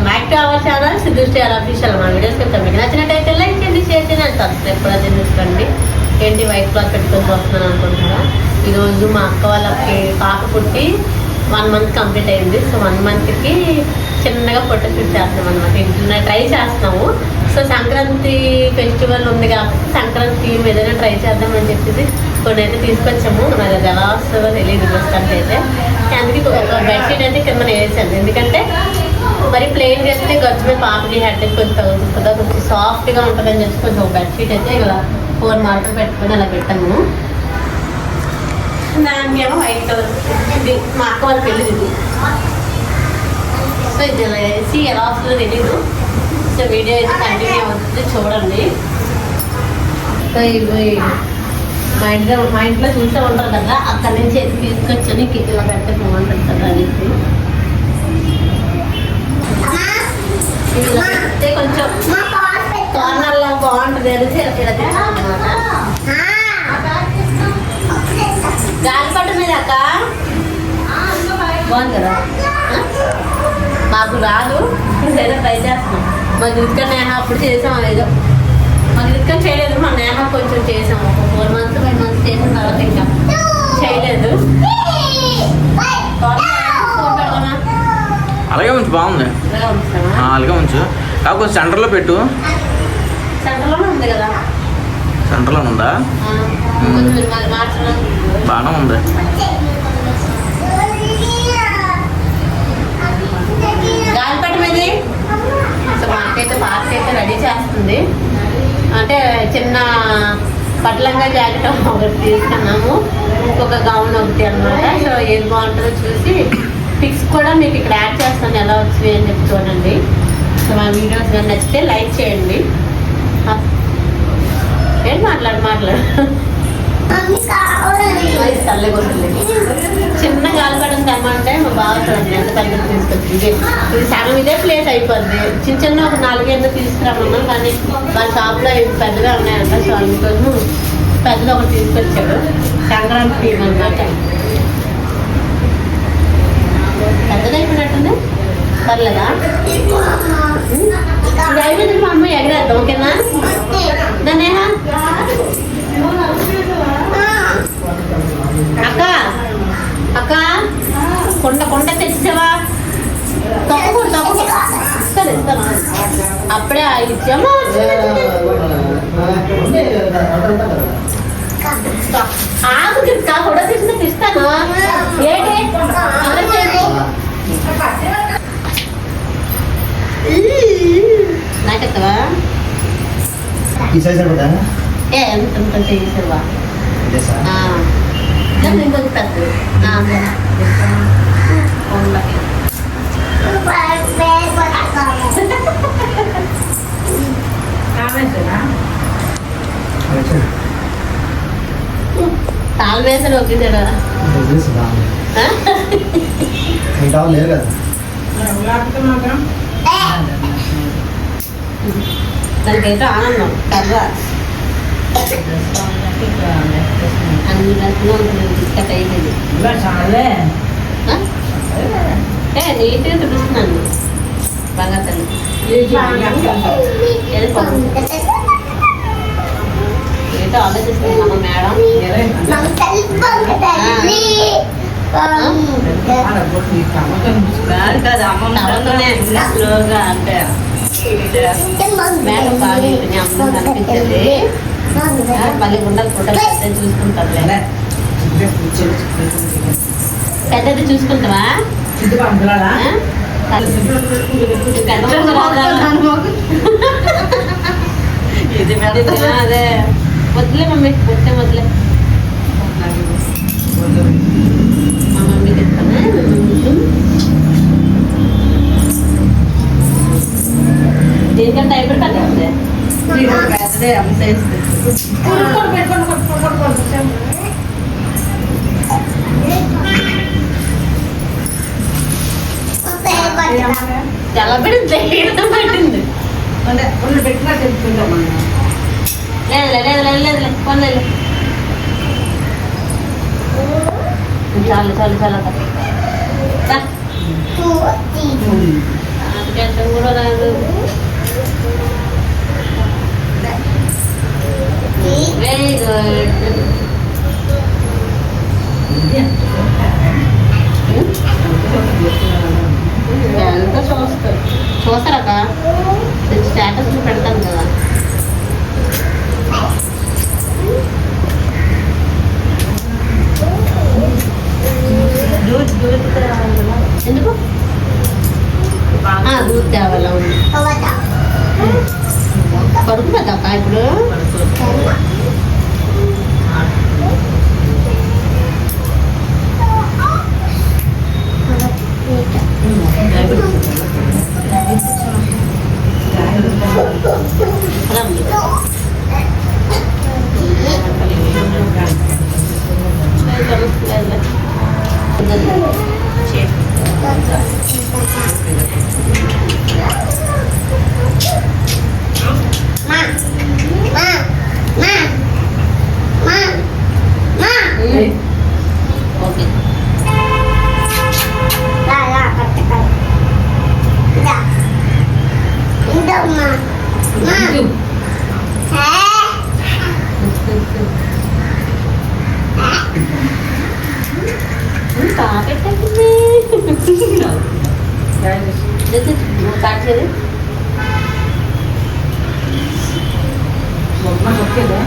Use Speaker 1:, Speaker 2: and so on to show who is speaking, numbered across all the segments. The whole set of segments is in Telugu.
Speaker 1: Welcome back to our channel Siddhu star official మా వీడియోస్ చెప్తాం మీకు నచ్చినట్టయితే లైక్ చేయండి షేర్ చేయండి అండ్ సబ్స్క్రైబ్ కూడా చేసుకోండి ఏంటి వైట్ క్లాత్ పెట్టుకొని చూస్తున్నాను అనుకుంటున్నారా? ఈరోజు మా అక్క వాళ్ళకి పాప పుట్టి వన్ మంత్ కంప్లీట్ అయింది. సో వన్ మంత్కి చిన్నగా ఫోటో షూట్ చేస్తాం అనమాట ఇంట్లో ట్రై చేస్తున్నాము. సో సంక్రాంతి ఫెస్టివల్ ఉంది కాబట్టి సంక్రాంతి థీమ్ ఏదైనా ట్రై చేద్దామని చెప్పేసి కొన్ని అయితే తీసుకొచ్చాము. మరి అది ఎలా వస్తుందో తెలియదు ప్రస్తుతానికి అయితే అందుకే ఒక బెడ్షీట్ అయితే కింద వేసాను. ఎందుకంటే మరి ప్లెయిన్ చేస్తే గచ్చు మీద పాపకి హెడ్ కొంచెం కదా కొంచెం సాఫ్ట్గా ఉంటుందని చెప్పి కొంచెం బెడ్షీట్ అయితే ఇలా ఫోర్ మార్కులు పెట్టుకొని అలా పెట్టాము. దానికి ఏమో వైట్ కలర్ ఇది. మా అక్క వాళ్ళ పెళ్ళి ఇది. సో ఇది ఇలా వేసి ఎలా వస్తుందో తెలీదు. సో వీడియో అయితే కంటిన్యూ అవుతుంది చూడండి. సో ఇవి మా ఇంట్లో మా ఇంట్లో చూసే ఉంటారు కదా అక్కడి నుంచి అయితే తీసుకొచ్చని ఇంక ఇలా బాగుంటుంది కదా అనేసి ఇవి ఇలా పెడితే కొంచెం కార్నర్లో బాగుంటుంది అనేసి ఇలా ఇలా మీద అక్క బాగుంది కదా మాకు రాదు ఏదో ట్రై చేస్తున్నాం మా దుర్గా నేహ అప్పుడు చేసాం. ఏదో మా దుర్గా చేయలేదు మా నేహ కొంచెం చేసాం ఒక ఫోర్ మంత్స్ ఫైవ్ మంత్స్ చేసిన తర్వాత ఇంకా చేయలేదు.
Speaker 2: అలాగే ఉంచు బాగుంది. అలాగే ఉంచు. కాకపోతే సెంటర్లో పెట్టు.
Speaker 1: సెంటర్లోనే ఉంది కదా.
Speaker 2: సెంటర్లో ఉందా? బాగానే ఉంది.
Speaker 1: మాకైతే పార్క్ అయితే రెడీ చేస్తుంది. అంటే చిన్న పట్లంగా జాకెట్ ఒకటి తీసుకున్నాము. ఇంకొక గౌన్ ఒకటి అన్నమాట. సో ఏది బాగుంటుందో చూసి పిక్స్ కూడా మీకు ఇక్కడ యాడ్ చేస్తాను ఎలా వచ్చినాయి అని చెప్పి చూడండి. సో మా వీడియోస్ కానీ నచ్చితే లైక్ చేయండి. ఏంటి మాట్లాడు మాట్లాడు. చిన్న గాలిపటం తెమ్మంటే మా బావ చూడండి ఎంత పెద్ద తీసుకొచ్చింది. ఇది ఇది సగం ఇదే ప్లేస్ అయిపోద్ది. చిన్న చిన్న ఒక నాలుగైదు తీసుకురామన్నాం కానీ వాళ్ళ షాప్లో ఇవి పెద్దగా ఉన్నాయంట సో అందుకోసం పెద్దది ఒకటి తీసుకొచ్చాడు. సంక్రాంతి థీమ్ అనమాట పెద్దదైపోయినట్టుంది? పర్లేదా? ఇది అయిపోయింది మా అమ్మ ఎగరేద్దాం ఓకేనా? దానేహా అక్క అక్క కొండ కొండ తెచ్చావా? తప్పకూడదు తప్పకూడదు సరే ఇస్తాను అప్పుడే ఇచ్చామా. ఆకు తిస్తా కూడా తెచ్చిన ఇస్తాను ఏంటి అలా చేయకు. నాకెత్తవా
Speaker 3: ఈ సైజ్ సరిపోతా
Speaker 1: ఏ ఎంత ఎంత చేసేవా
Speaker 3: ఇదే సార్
Speaker 1: ఇంకొక పెద్ద కొండకి తాళం వేసాడు ఒకేసాడు
Speaker 3: ఇంకా లేదు కదా
Speaker 1: దానికైతే ఆనందం. కర్ర అన్ని ఉంటుంది బిస్కెట్ అయ్యేది? ఏ నీట్గా చూపిస్తున్నాను బాగా తల్లి ఆలోచిస్తుంది మన మేడం. మళ్ళీ ఉండదు ఫోటో చూసుకుంటారులే పెద్దది చూసుకుంటావా ఇది అదే. వద్దులే మమ్మీ వద్దే వదిలే మా మమ్మీకి ఇస్తాను దీనికంటే అయిపోయి పెద్దది తెల్లబడింది పెట్టింది లేదు లేదు లేదు లేదు లేదు కొనలేదు చాలు చాలా చాలా. కూడా రాదు వెరీ చూస్తారు? చూస్తారా స్టేటస్ పెట్టండి స్టార్ట్ చేయండి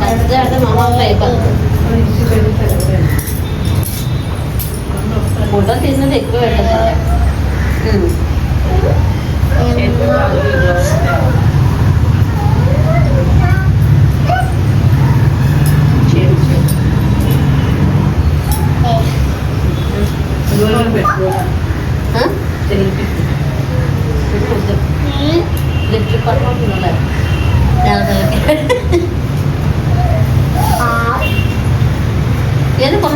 Speaker 1: కరెక్ట్గా అంటే మా అమ్మ అయిపోతుంది ఫోటో తీసినది ఎక్కువ పెట్టదు లిఫ్ట్ పట్టుకుంటున్నా ఏది కొన్నా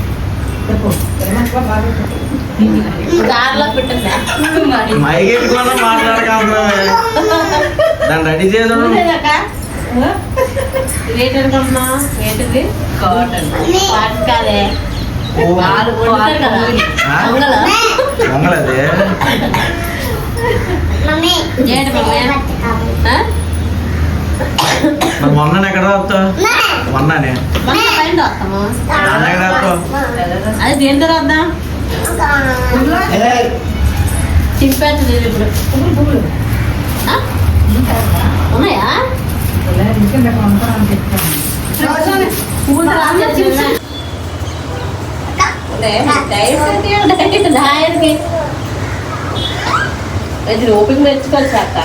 Speaker 2: దాన్ని రెడీ
Speaker 1: అనుకుంటున్నా? ఏంటిది? కాటన్. కాదే.
Speaker 2: మొన్న ఎక్కడ వస్తావు మొన్ననే.
Speaker 1: మొన్న వస్తాము అది దేని తర్వాత ఇది ఇప్పుడు ఉన్నాయా ఇది ఓపిక మెచ్చుకోవచ్చు అక్క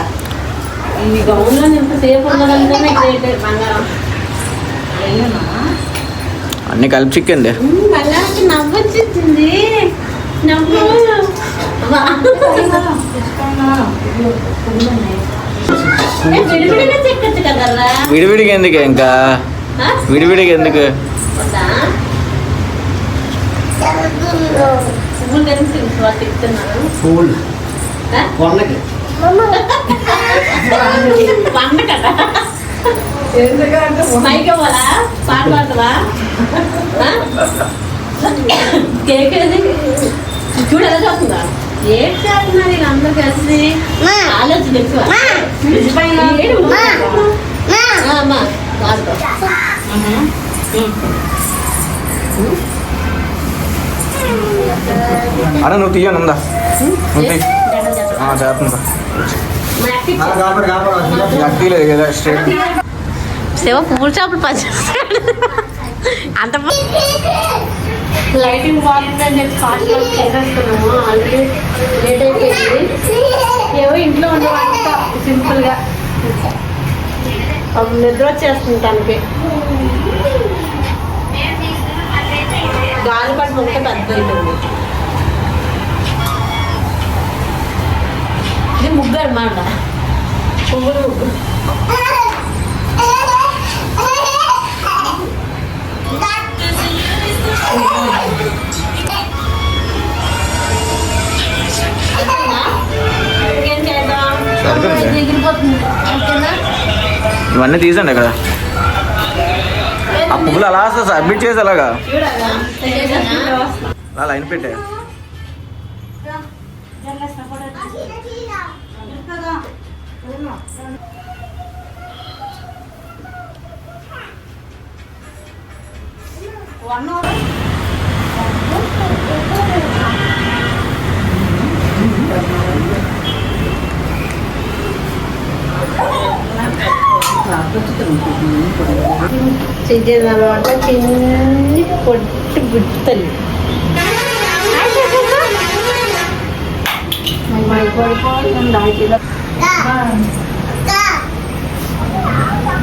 Speaker 1: ఈ గౌన్లో ఎంతసేపు ఉన్నదంటేనే గ్రేట్ బంగారం
Speaker 2: అన్ని కలిపి చిక్కింది
Speaker 1: విడివిడిగా
Speaker 2: విడివిడికి ఎందుకు ఇంకా?
Speaker 1: ఆ?
Speaker 2: విడివిడికి ఎందుకు?
Speaker 3: ఫూల్
Speaker 1: కదా. పైకి ఇవ్వాలా? పాట పాడతావా? కేక్ ఏది? చూడు ఎలా చూస్తుందా? ఏం చేస్తున్నారు వీళ్ళందరూ కలిసి? ఆలోచన ఎక్కువ.
Speaker 2: అరే నువ్వు తీయను ఉందా నువ్వు తీ ఆ, చేస్తుందా
Speaker 3: కాపాడు కాపాడు
Speaker 2: తీయలేదు కదా స్ట్రైట్
Speaker 1: శివ పూల చేపలు పనిచేస్తాడు. అంత లైటింగ్ బాగుందని నేను ఫాస్ట్ చేసేస్తున్నాము ఆల్రెడీ లేట్ అయిపోయింది. ఏవో ఇంట్లో ఉండేవాళ్ళ సింపుల్గా నిద్ర వచ్చేస్తుంది తనకి గాలి పడి ఉంటే పెద్ద ఇది ముగ్గురు అనమాట పువ్వులు ముగ్గు.
Speaker 2: ఇవన్నీ తీసండి ఇక్కడ. ఆ పువ్వులు అలా సబ్మిట్ చేసి అలాగా? అలా లైన్ పెట్టే.
Speaker 1: చిన్న అనమాట చిన్ని పొట్టి బుట్టలు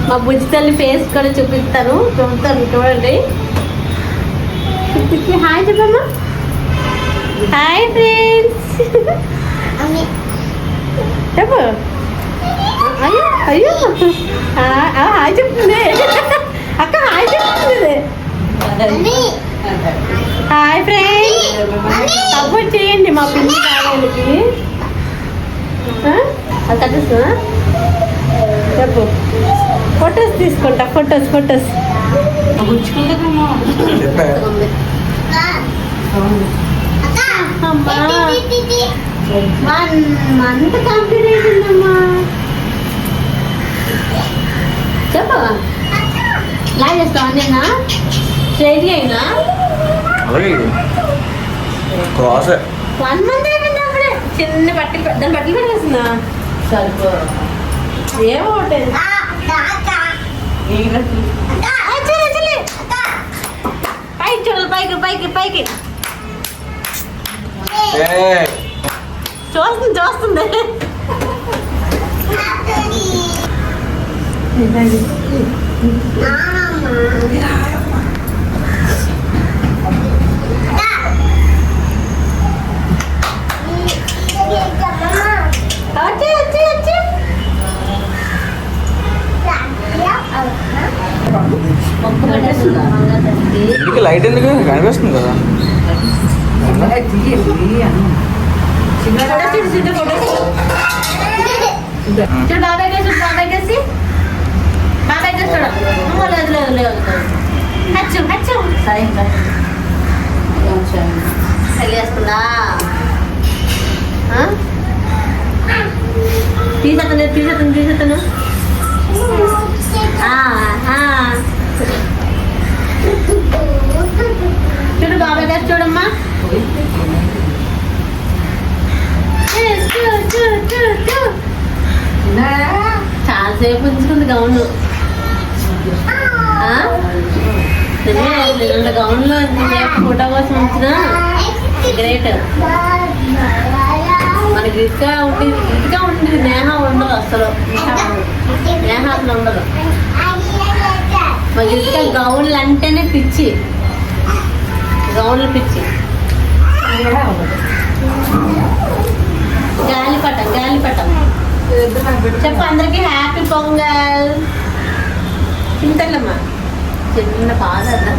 Speaker 1: మా బుజ్జి తల్లి ఫేస్ కూడా చూపిస్తాను చూపుతాను చూడండి. చూపించి హాయ్ చెప్పమ్మా. Hi friends. చెప్పు. అయ్యో అయ్యో. హాయ్ చెప్తుంది. అక్క హాయ్ చెప్తుంది. Hi friends. సపోర్ట్ చేయండి మా పిల్లలు కావాలకి. అది కట్టేస్తున్నా? చెప్పు. ఫొటోస్ తీసుకుంటా ఫొటోస్ ఫొటోస్.
Speaker 2: చెప్పే
Speaker 1: మంత్ కంప్లీట్ అయిపోయిందమ్మా చెప్పు లా చేస్తావా నేను స్ట్రైట్ అయినా
Speaker 2: అలాగే క్రాస్
Speaker 1: వన్ మంత్ అయిపోయింది అప్పుడే చిన్న బట్టలు పెద్ద బట్టలు పెట్టేస్తున్నా. సరిపో ఏమో ఒకటి. పైకి చూడాలి పైకి పైకి పైకి చూస్తుంది చూస్తుంది వచ్చి
Speaker 2: కనిపిస్తుంది కదా.
Speaker 1: ఫోటో తీసి చూడు, చాలాసేపు ఉంచుకుంది గౌన్. రెండు గౌన్లో? ఫోటో కోసం ఉంచిన గ్రేట్ మనకి ఇసుక ఉండి ఇసుక ఉంటుంది నేహ ఉండదు అసలు. నేహ అసలు ఉండదు. మాకు ఇసుక గౌన్లు అంటేనే పిచ్చి. గౌన్లు పిచ్చి. గాలిపటం గాలిపటం. చెప్పు అందరికి హ్యాపీ పొంగల్ తింటాలమ్మా చిన్న బాధ అన్న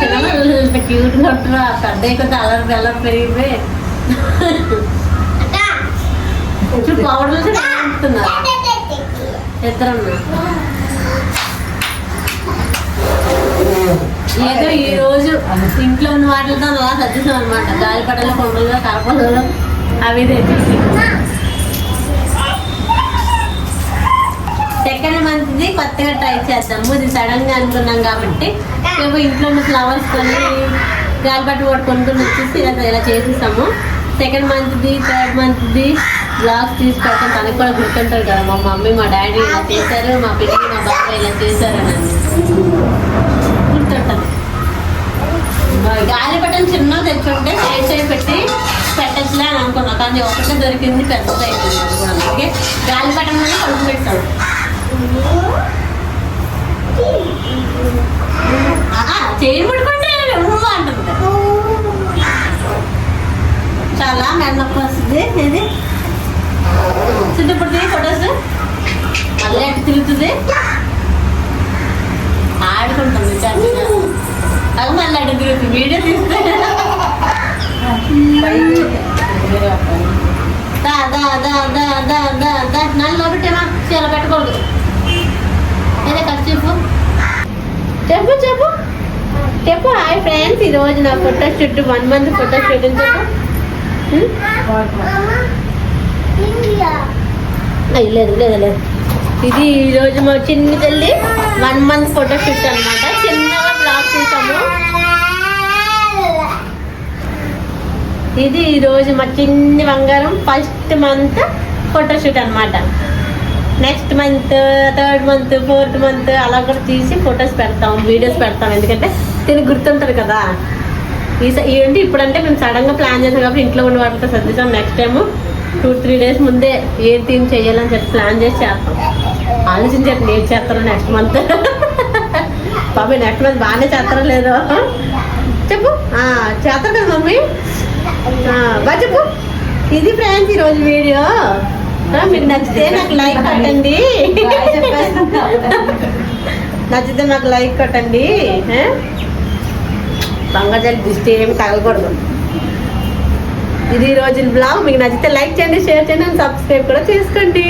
Speaker 1: చిన్న క్యూట్ కొట్టురా పెద్ద కొద్ది అలర్ అలర్ పెరిగిపోయి చూడు పౌడర్లు తింటున్నారు ఇద్దరన్నా ఏదో ఈ రోజు ఇంట్లో ఉన్న వాటితో అలా సర్దిసాం అనమాట గాలిపటలు కొండలు కరపలు అవి తెచ్చేసి. సెకండ్ మంత్ది కొత్తగా ట్రై చేద్దాము ఇది సడన్గా అనుకున్నాం కాబట్టి మేము ఇంట్లో ఉన్న ఫ్లవర్స్ కొన్ని గాలిపట్టు కొట్టుకొని వచ్చేసి ఇలా ఇలా చేసేసాము. Second month third month blogs తీసి పెడతాం. తనకు కూడా గుర్తుంటారు కదా మా మమ్మీ మా డాడీ ఇలా చేశారు మా పిల్లలు మా బాబాయ్ ఇలా చేశారు అని గాలిపటం చిన్న తెచ్చుంటే సైడ్ సైడ్ పెట్టి పెట్టచ్చులే అని అనుకున్నా. కానీ ఒకటే దొరికింది పెద్దది. అయిపోయింది అది కూడా అందుకే గాలిపటం కలుపు పెట్టాడు చేయి పడుకుంటే ఉమ్మ అంటుంది. చాలా మెడ వస్తుంది. ఇది సిద్ధపడుతుంది ఫొటోస్ మళ్ళీ అటు తిరుగుతుంది. ఆడుకుంటుంది చక్కగా అది మళ్ళీ అటు తిరుగుతుంది వీడియో తీస్తే దా దా దా దా దా దా దా. నన్ను లోపెట్టేమా చీర పెట్టకూడదు. ఏదో ఖర్చు చెప్పు. చెప్పు చెప్పు. చెప్పు హాయ్ ఫ్రెండ్స్. ఈ రోజు నా photo shoot one month photo shoot చెప్పు. లేదు లేదు లేదు. ఇది ఈ రోజు మా చిన్న తల్లి వన్ మంత్ ఫోటోషూట్ అనమాట చిన్నగా బ్లాగ్ చూసాము. ఇది ఈ రోజు మా చిన్ని బంగారం ఫస్ట్ మంత్ ఫోటోషూట్ అనమాట next month third month fourth month అలా కూడా తీసి ఫొటోస్ పెడతాం వీడియోస్ పెడతాం. ఎందుకంటే దీనికి గుర్తుంటుంది కదా. ఈ స- ఏంటి ఇప్పుడంటే మేము సడన్గా ప్లాన్ చేసాం కాబట్టి ఇంట్లో ఉన్న వాళ్ళతో సర్దిస్తాం next time two three days ముందే ఏ థీమ్ చేయాలని చెప్పి ప్లాన్ చేసి చేస్తాం. ఆలోచించారు నేను చేస్తారో నెక్స్ట్ మంత్. బాబాయ్ నెక్స్ట్ మంత్ బాగానే చేస్తారో లేదో. చెప్పు. చేస్తారు కదా మమ్మీ? బా చెప్పు. ఇది ఫ్రెండ్స్ ఈరోజు వీడియో. మీకు నచ్చితే నాకు లైక్ కొట్టండి. నచ్చితే నాకు లైక్ కొట్టండి. ఆ? బంగారు దిష్టి ఏమి తగలకూడదు. ఇది ఈ రోజు బ్లాగ్ మీకు నచ్చితే లైక్ చేయండి షేర్ చేయండి సబ్స్క్రైబ్ కూడా చేసుకోండి.